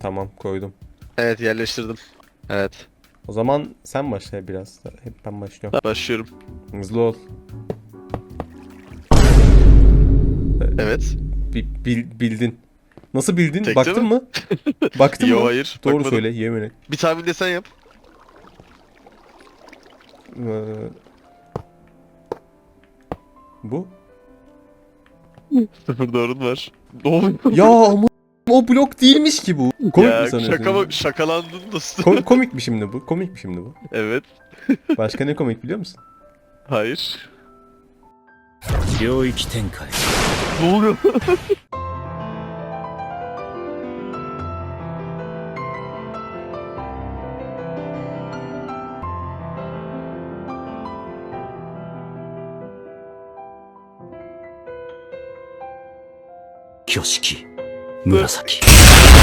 Tamam koydum. Evet yerleştirdim. Evet. O zaman sen başla biraz. Hep ben başlıyorum. Başlıyorum. Hızlı ol. Evet. Bi- bil- bildin. Nasıl bildin? Tekte Baktın mi? mı? Baktın Yo mı? hayır. Doğru bakmadım. söyle yemin et. Bir tahmin de sen yap. Ee, bu? Sıfır doğrun var. Ne oluyor? ya ama O blok değilmiş ki bu. Komik ya, mi sanıyorsun? Şaka mı? Şakalandın dostum. Ko komik mi şimdi bu? Komik mi şimdi bu? Evet. Başka ne komik biliyor musun? Hayır. Ne oluyor? Köşki. 紫